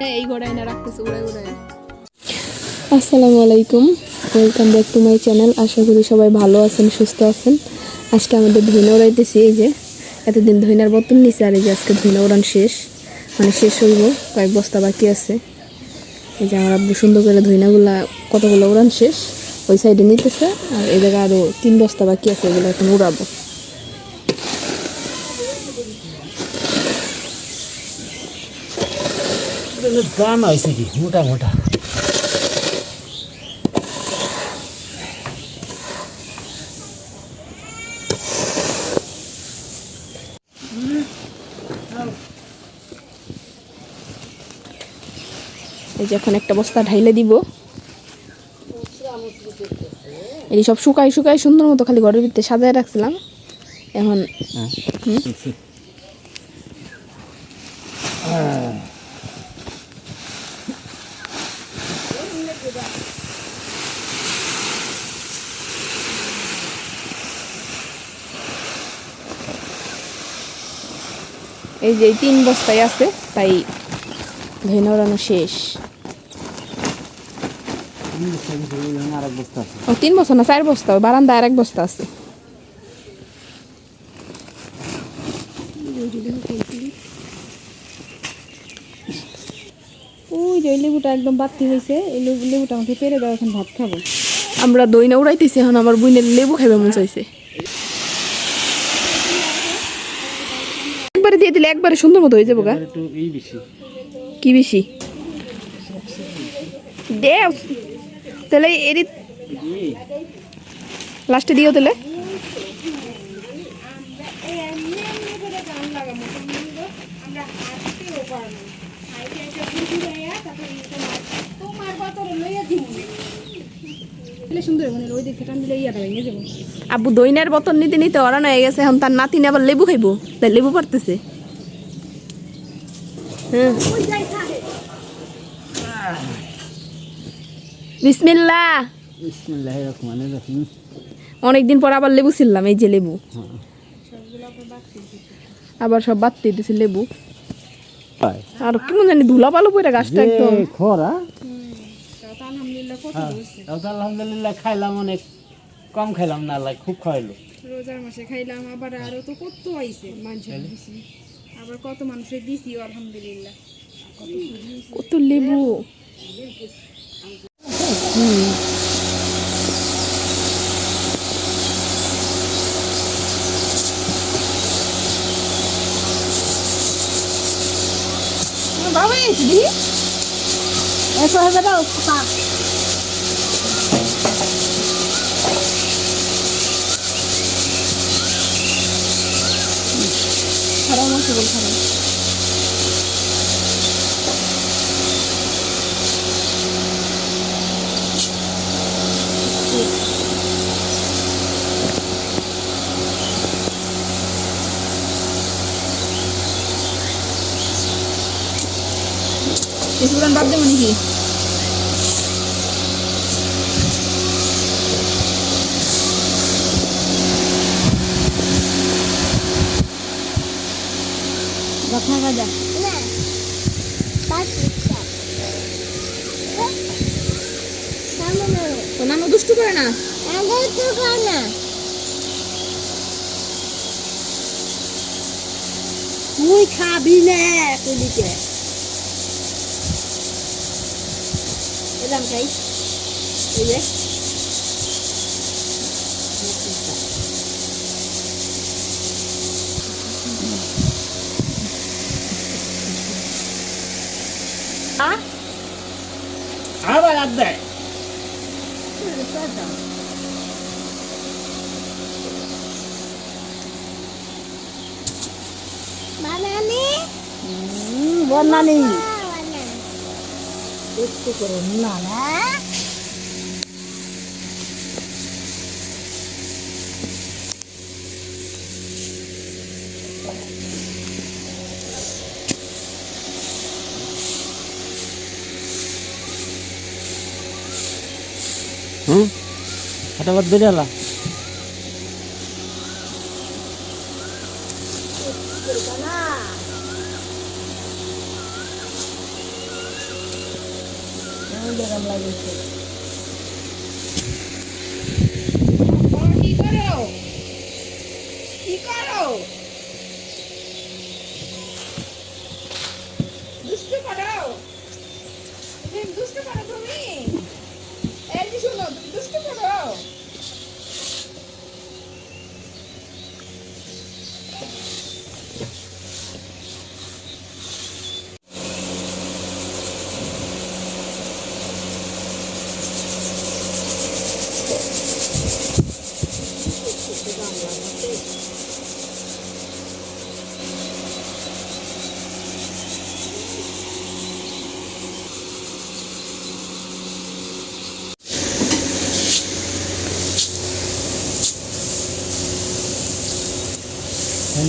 উড়ায় আসসালামু আলাইকুম। Welcome back to my channel আশা করি সবাই ভালো আছেন, সুস্থ আছেন। আজকে আমাদের ধইনা উড়াইতেছি এই যে এতদিন ধইনার বোতল নিচে আর এই যে আজকে ধইনা উড়ান শেষ। মানে শেষ হইব, কয়েক বস্তা বাকি আছে। এই যে আমার আব্বু সুন্দর করে ধইনাগুলা, কতগুলো উড়ান শেষ, ওই সাইডে নিতেছে, আর এই জায়গায় আরও তিন বস্তা বাকি আছে, এগুলো এখন উড়াবো। হয়েছে কি? মোটা মোটা। এই যে এখন একটা বস্তা ঢাইলে দিব। এই সব শুকাই শুকাই সুন্দর মতো খালি ঘরের ভিতরে সাজায় রাখছিলাম। এখন এই যে তিন বস্তায় আছে তাই ওড়ানো শেষ। ও তিন বস্তা না চার বস্তা বারান্দা আর এক বস্তা আছে। ওই যে লেবুটা একদম বাতি হয়েছে এই লেবুটা আমাকে পেরে দাও এখন ভাত খাব। আমরা দই না উড়াইতেছি এখন আমার বইনের লেবু খাইবে মন চাইছে। একবারে দিয়ে দিলে একবারে সুন্দর মতো হয়ে যাব গা। একটু এই বেশি। কি বেশি? দেও তাহলে এরি লাস্টে দিও তাহলে। দিলে সুন্দর মানে ওই দিকে টান দিলে ইয়াটা ভেঙে যাব। আব্বু দইনের বোতল নিতে নিতে ওরানো হয়ে গেছে এখন তার নাতিনে আবার লেবু খাইবো। তাই লেবু পারতেছে। হ্যাঁ। বিসমিল্লা বিসমিল্লাহির রহমানির রহিম। অনেকদিন পর আবার লেবু ছিললাম এই যে লেবু। আবার সব বাদ দিয়ে দিছে লেবু। আর কেমন জানি ধুলা পালো পরে গাছটা একদম। খরা। তো আলহামদুলিল্লাহ খাইলাম অনেক কম খাইলাম না লাই খুব খাইলো রোজার মাসে খাইলাম আবার আরও তো কত আইছে মানুষের দিছি। আবার কত মানুষের দিছি আলহামদুলিল্লাহ। কত লেবু? বাবা এসে এসো হবে দাও খারাপ মাছ বল খারাপ কিছুক্ষণ বাদ দেবো নাকি? দেখা গাজা অন্যান্য দুষ্টু করে না? তুই খাবি না তুলিকে। এলাম খাই এই যে আবার আর দেয়। বন্যানি একটু করে না না। Hmm? Ada beda lah. Jangan lagi sih.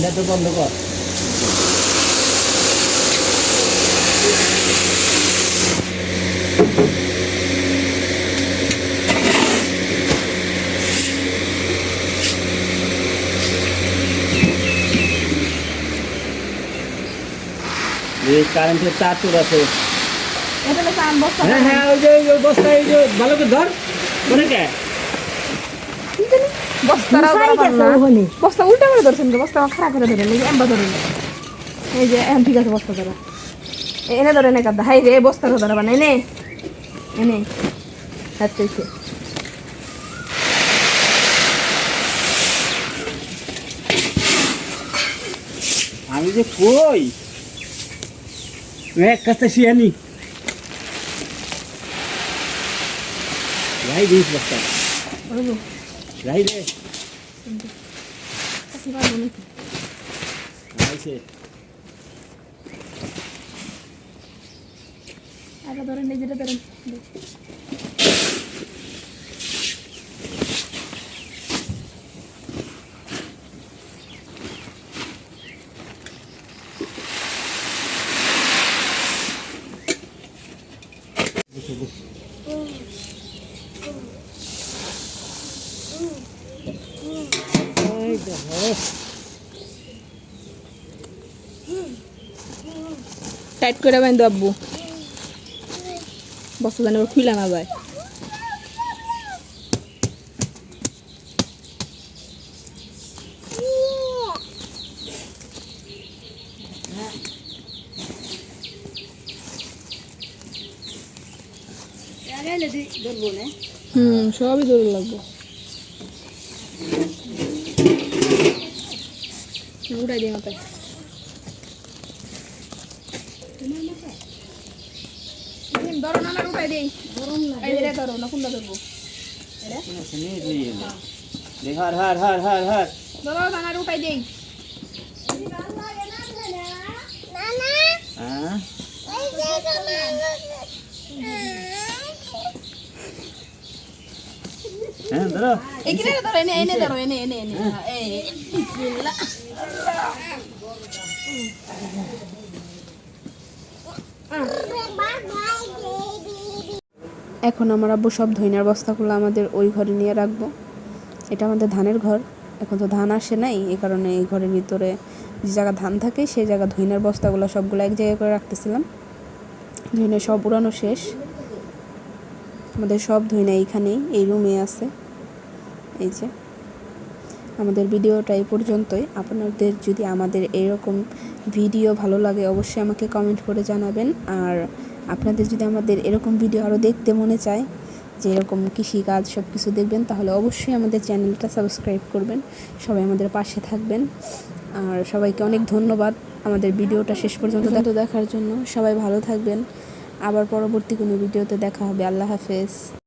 ফ্যানটা তো বন্ধ কর। কারেন্টের তার তোর আছে। হ্যাঁ হ্যাঁ ওই যে ওই যে বস্তা এই যে ভালো করে ধর। করে কে বস্তারাও মুসাই ধরা পারো গেছে না। ওখানে। বস্তা উল্টা করে ধরছেন তো বস্তা আমার খারাপ করে ধরেন এই যে এম্বা ধরেন এই যে এখন ঠিক আছে বস্তা ধরা। এ- এনে ধরেন একা হাই রে বস্তার ধরা বানা এনে। এনে। হাত চলছে আমি যে কই? এক কাছে শিয়ানি রাই দিস বস্তা। রাই রে রাইছে। আগে ধরেন এই যেটা ধরেন। করে বাইন্দ আব্বু। বস্তা জানি ধরবো না হুম সবই দৌড় লাগবে। উঠাই দিই মাথায়। ধরো না না উঠাই দিই। এই যে ধরো না কোনটা ধরবো? দেখ হার হার হার হার হার। ধরো দানার উঠাই দিই। হ্যাঁ? হ্যাঁ ধরো। এখানে ধরো এনে এনে ধরো এনে এনে এনে। হ্যাঁ, এই বিসমিল্লাহ এখন আমার আব্বু সব ধইনার বস্তাগুলো আমাদের ওই ঘরে নিয়ে রাখব। এটা আমাদের ধানের ঘর। এখন তো ধান আসে নাই এই কারণে এই ঘরের ভিতরে যে জায়গা ধান থাকে, সেই জায়গা ধইনার বস্তাগুলো সবগুলো এক জায়গায় করে রাখতেছিলাম। ধইনা সব উড়ানো শেষ। আমাদের সব ধইনা এইখানেই, এই রুমে আছে। এই যে। আমাদের ভিডিওটা এই পর্যন্তই। আপনাদের যদি আমাদের এরকম ভিডিও ভালো লাগে, অবশ্যই আমাকে কমেন্ট করে জানাবেন। আর আপনাদের যদি আমাদের এরকম ভিডিও আরও দেখতে মনে চায় যে এরকম কৃষিকাজ সব কিছু দেখবেন, তাহলে অবশ্যই আমাদের চ্যানেলটা সাবস্ক্রাইব করবেন। সবাই আমাদের পাশে থাকবেন। আর সবাইকে অনেক ধন্যবাদ আমাদের ভিডিওটা শেষ পর্যন্ত দেখার জন্য। সবাই ভালো থাকবেন। আবার পরবর্তী কোনো ভিডিওতে দেখা হবে। আল্লাহ হাফেজ।